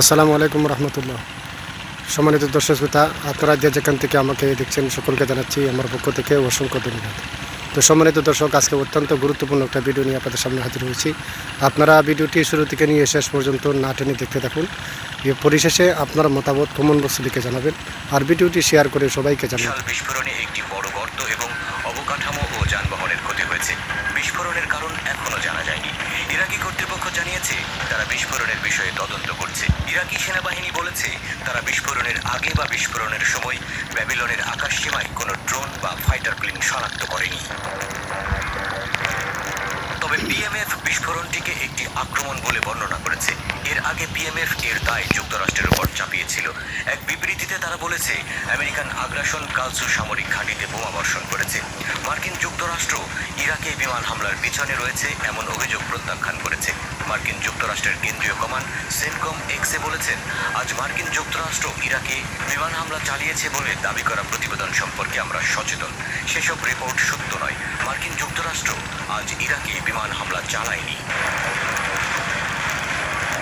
আসসালামু আলাইকুম রহমতুল্লাহ। সম্মানিত দর্শক শ্রোতা, আপনারা যে যেখান থেকে আমাকে দেখছেন, সকলকে জানাচ্ছি আমার পক্ষ থেকে অসংখ্য ধন্যবাদ। তো সম্মানিত দর্শক, আজকে অত্যন্ত গুরুত্বপূর্ণ একটা ভিডিও নিয়ে আপনাদের সামনে হাজির হয়েছি। আপনারা ভিডিওটি শুরু থেকে নিয়ে শেষ পর্যন্ত না টেনে দেখতে থাকুন। পরিশেষে আপনার মতামত কমন বক্সে লিখে জানাবেন। আর ভিডিওটি শেয়ার করে সবাইকে জানাবেন। বিস্ফোরণে একটি বড় গর্ত এবং অবকাঠামো ও যানবাহনের ক্ষতি হয়েছে। বিস্ফোরণের কারণ এখনও জানা যায়নি। ইরাকি কর্তৃপক্ষ জানিয়েছে, তারা বিস্ফোরণের বিষয়ে তদন্ত করছে। ইরাকি সেনাবাহিনী বলেছে, তারা বিস্ফোরণের আগে বা বিস্ফোরণের সময় ব্যাবিলনের আকাশসীমায় কোনো ড্রোন বা ফাইটার প্লেন শনাক্ত করেনি। তবে পিএমএফ বিস্ফোরণটিকে একটি আক্রমণ বলে বর্ণনা করেছে। এর আগে বিএমএফ এর দায় যুক্তরাষ্ট্রের উপর চাপিয়েছিল। এক বিবৃতিতে তারা বলেছে, আমেরিকান আগ্রাসন কালসু সামরিক ঘাঁটিতে বোমা বর্ষণ করেছে। মার্কিন যুক্তরাষ্ট্র ইরাকে বিমান হামলার পিছনে রয়েছে, এমন অভিযোগ প্রত্যাখ্যান করেছে। মার্কিন যুক্তরাষ্ট্রের কেন্দ্রীয় কমান্ড সেনকম এক্সে বলেছেন, আজ মার্কিন যুক্তরাষ্ট্র ইরাকে বিমান হামলা চালিয়েছে বলে দাবি করা প্রতিবেদন সম্পর্কে আমরা সচেতন। সেসব রিপোর্ট সত্য নয়। মার্কিন যুক্তরাষ্ট্র আজ ইরাকে বিমান হামলা চালায়নি।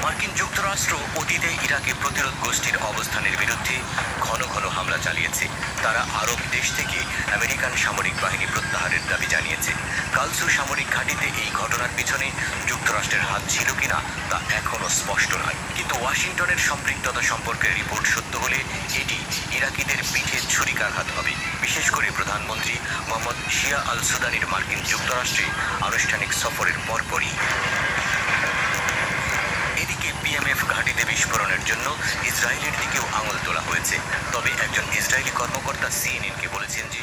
মার্কিন যুক্তরাষ্ট্র অতীতে ইরাকে প্রতিরোধ গোষ্ঠীর অবস্থানের বিরুদ্ধে ঘন ঘন হামলা চালিয়েছে। তারা আরব দেশ থেকে আমেরিকান সামরিক বাহিনী প্রত্যাহারের দাবি জানিয়েছে। কালসু সামরিক ঘাঁটিতে এই ঘটনার পিছনে যুক্তরাষ্ট্রের হাত ছিল কিনা তা এখনও স্পষ্ট নয়। কিন্তু ওয়াশিংটনের সম্পৃক্ততা সম্পর্কে রিপোর্ট সত্য হলে এটি ইরাকিদের পিঠে ছুরিকাঘাত হবে। বিশেষ করে প্রধানমন্ত্রী মোহাম্মদ শিয়া আল সুদানির মার্কিন যুক্তরাষ্ট্রে আনুষ্ঠানিক সফরের পরপরই। পিএমএফ বিস্ফোরণের জন্য ইসরায়েলের দিকেও আঙুল তোলা হয়েছে। তবে একজন ইসরায়েলি কর্মকর্তা সিএনএনকে বলেছেন যে